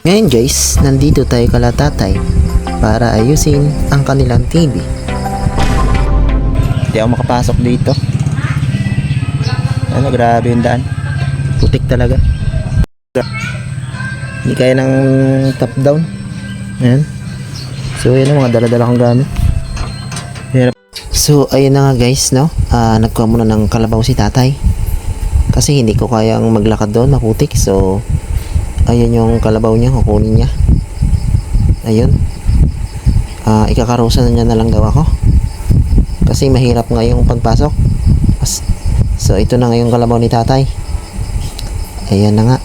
Ngayon guys, nandito tayo kala tatay para ayusin ang kanilang TV. Hindi ako makapasok dito. Ano, grabe yung daan. Putik talaga. Hindi kaya ng top down. Ayan. So, yan ang mga dala-dala kong gamit. So, ayun na nga guys, no? Ah, nagkuha muna ng kalabaw si tatay. Kasi hindi ko kayang maglakad doon, maputik. So, ayun yung kalabaw niya, kukunin niya. Ayun. Ah, ikakarosa na niya na lang daw ako. Kasi mahirap nga yung pagpasok. As- So, ito na nga yung kalabaw ni tatay. Ayan na nga.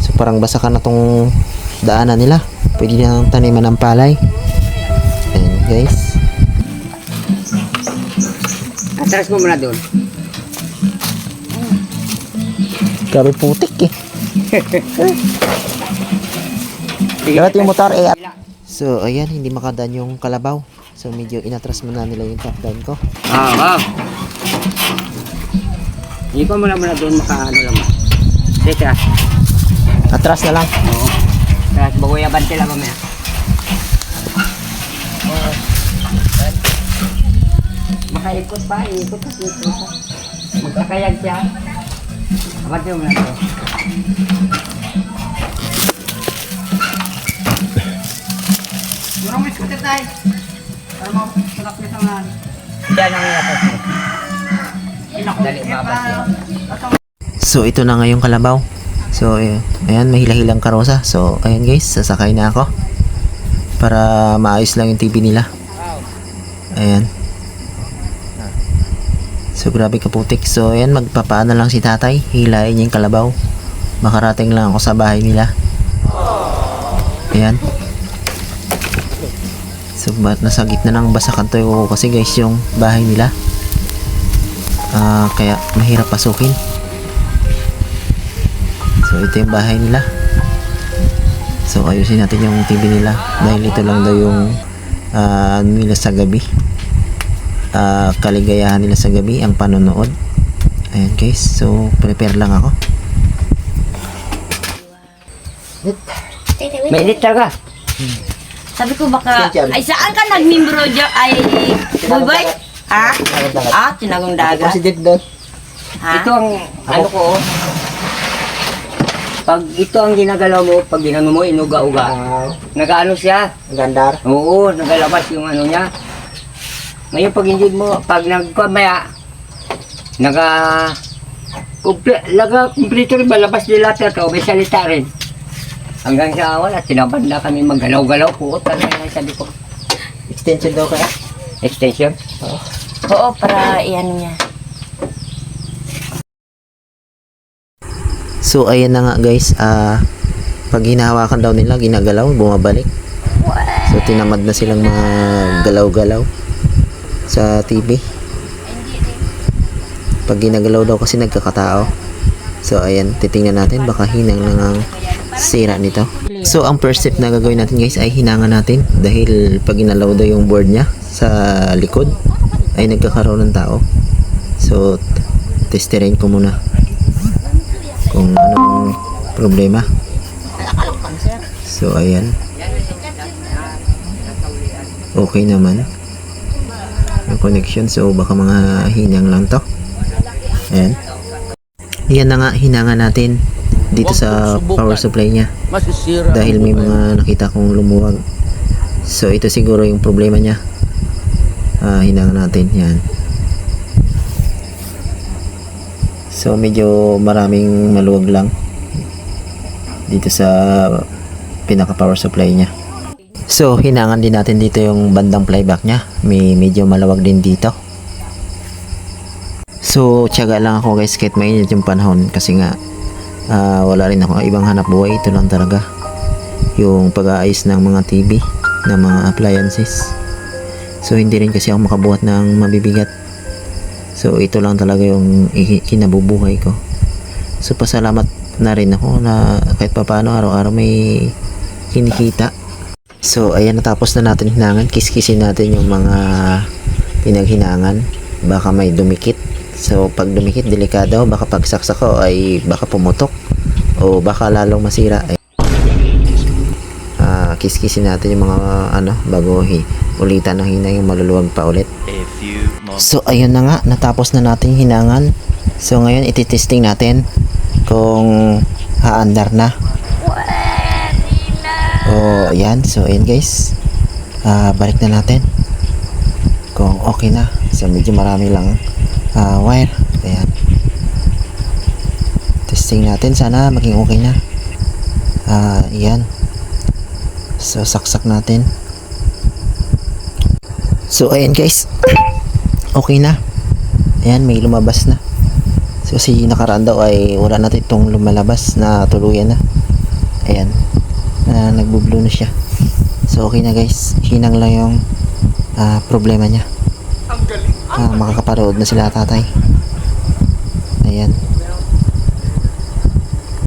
So, parang basakan na tong daanan nila. Pwede na taniman ng palay. Ayan guys. Atras mo muna doon. Grabe putik eh. Dapat yung motor eh. So, ayan, hindi makadaan yung kalabaw. So, medyo inatras muna nila yung top down ko. Ah, wow. Hindi ko muna muna doon makaano lang. Teka. Atras na lang. Oo. Tapos bagoy abante lang mamaya. Makaikot pa, ikot pa, ikot pa. Magkakayag siya. Abante mo muna doon. Murang miss ko tayo. Para mo, sarap niya sa mga... Yan ang yatas mo. Dali, babas So, ito na nga yung kalabaw. So, ayan, ayan may hilang karosa. So, ayan guys, sasakay na ako. Para maayos lang yung TV nila. Ayan. So, grabe kaputik. So, ayan, magpapaano lang si tatay. Hilain niya yung kalabaw. Makarating lang ako sa bahay nila. Ayan. So, ba't nasa gitna ng basakan to kasi guys, yung bahay nila. Ah, kaya mahirap pasukin. So ito yung bahay nila. So ayusin natin yung TV nila dahil ito lang daw yung ano nila sa gabi. Ah, kaligayahan nila sa gabi ang panonood. Ayan guys, so prepare lang ako. May edit talaga. Sabi ko baka, ay saan ka nagmimbro dyan? Ay, boy boy? Ha? Ah, tinagong dagat. Positive doon. Ha? Ito ang ano ko. oh. Pag ito ang ginagalaw mo, pag ginano mo, inuga-uga. Nagaano siya? Gandar. Oo, nagalabas yung ano niya. Ngayon pag hindi mo, pag nagkamaya, naga, kumple, laga, kumpleto rin malabas nila ito, may salita rin. Hanggang sa wala, tinabad na kami maggalaw-galaw po. Talaga sabi ko, Extension daw kaya? extension. Oo, para iyan niya. So ayan na nga guys, ah pag hinahawakan daw nila, ginagalaw, bumabalik. So tinamad na silang mga galaw-galaw sa TV. Pag ginagalaw daw kasi nagkakatao. So ayan, titingnan natin baka hinang lang ang sira nito. So ang first step na gagawin natin guys ay hinangan natin dahil pag ginalaw daw yung board niya sa likod ay nagkakaroon ng tao. So testerin ko muna kung anong problema. So ayan. Okay naman. Yung connection so baka mga hinang lang to. Ayan. Yan na nga hinanga natin dito sa power supply niya dahil may mga nakita kong lumuwag. So ito siguro yung problema niya. Ah, hinanga natin yan. So medyo maraming maluwag lang dito sa pinaka power supply niya. So hinangan din natin dito yung bandang playback niya. May medyo malawag din dito. So tiyaga lang ako guys kahit mainit yung panahon kasi nga ah, wala rin ako ibang hanap buhay. Ito lang talaga yung pag-aayos ng mga TV ng mga appliances. So hindi rin kasi ako makabuhat ng mabibigat. So ito lang talaga yung kinabubuhay ko. So pasalamat na rin ako na kahit papaano araw-araw may kinikita. So ayan natapos na natin hinangan. Kiskisin natin yung mga pinaghinangan. Baka may dumikit. So pag dumikit delikado baka pagsaksak ko ay baka pumutok o baka lalong masira. kiskisin natin yung mga ano bago hi, ulitan ng hinang yung maluluwag pa ulit. So ayun na nga, natapos na natin yung hinangan. So ngayon ititesting natin kung haandar na. Oh, ayan. So ayan guys. Ah, balik na natin. Kung okay na. So medyo marami lang ah, wire. Ayan. Testing natin. Sana maging okay na. Ah, ayan. So saksak natin. So ayan guys. okay na. Ayan, may lumabas na. So si nakaraan daw ay wala na itong lumalabas na tuluyan na. Ayan. Na nagbo-blow na siya. So okay na guys. Hinang lang yung ah, problema niya. Ah, makakaparood na sila tatay. Ayan.